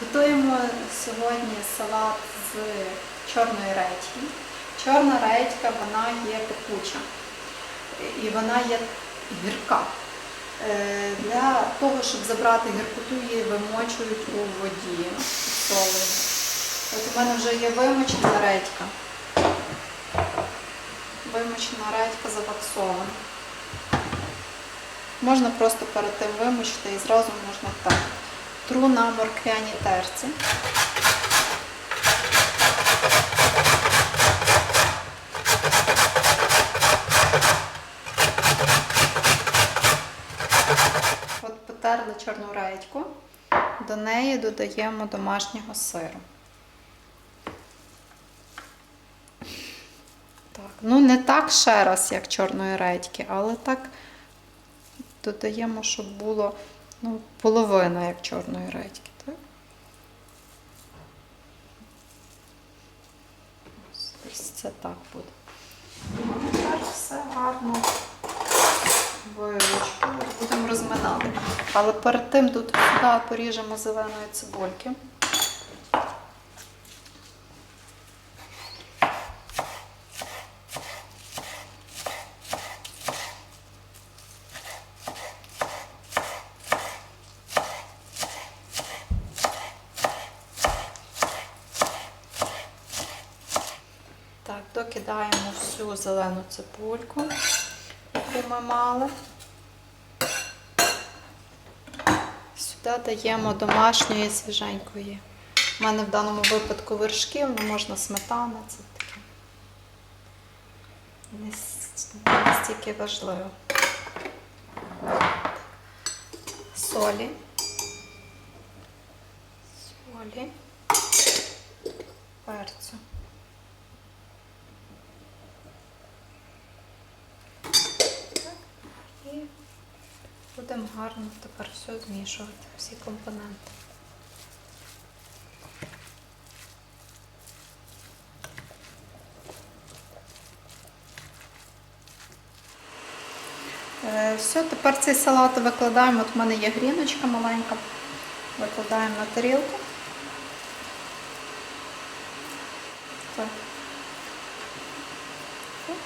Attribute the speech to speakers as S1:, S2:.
S1: Готуємо сьогодні салат з чорної редьки. Чорна редька вона є пекуча і вона є гірка. Е, Для того, щоб забрати гіркоту, її вимочують у воді солою. От у мене вже є вимочена редька. Вимочена редька заваксована. Можна просто перед тим вимочити і зразу можна так. Тру на морквяній терці. От потерли чорну редьку, до неї додаємо домашнього сиру. Так, ну не так ще раз, як чорної редьки, але так додаємо, щоб було ну, половина як чорної редьки. Так? Ось це так буде. Тепер все гарно вилочкою будемо розминати. Але перед тим тут сюди поріжемо зеленої цибульки. Так, докидаємо всю зелену цибульку, яку ми мали. Сюди даємо домашньої свіженької. У мене в даному випадку вершків, але можна сметана, це таке не настільки важливо. Солі. Солі. Перцю. Будемо гарно тепер все змішувати, всі компоненти. Е, Все, тепер цей салат викладаємо. От в мене є гріночка маленька. Викладаємо на тарілку. Так. Так.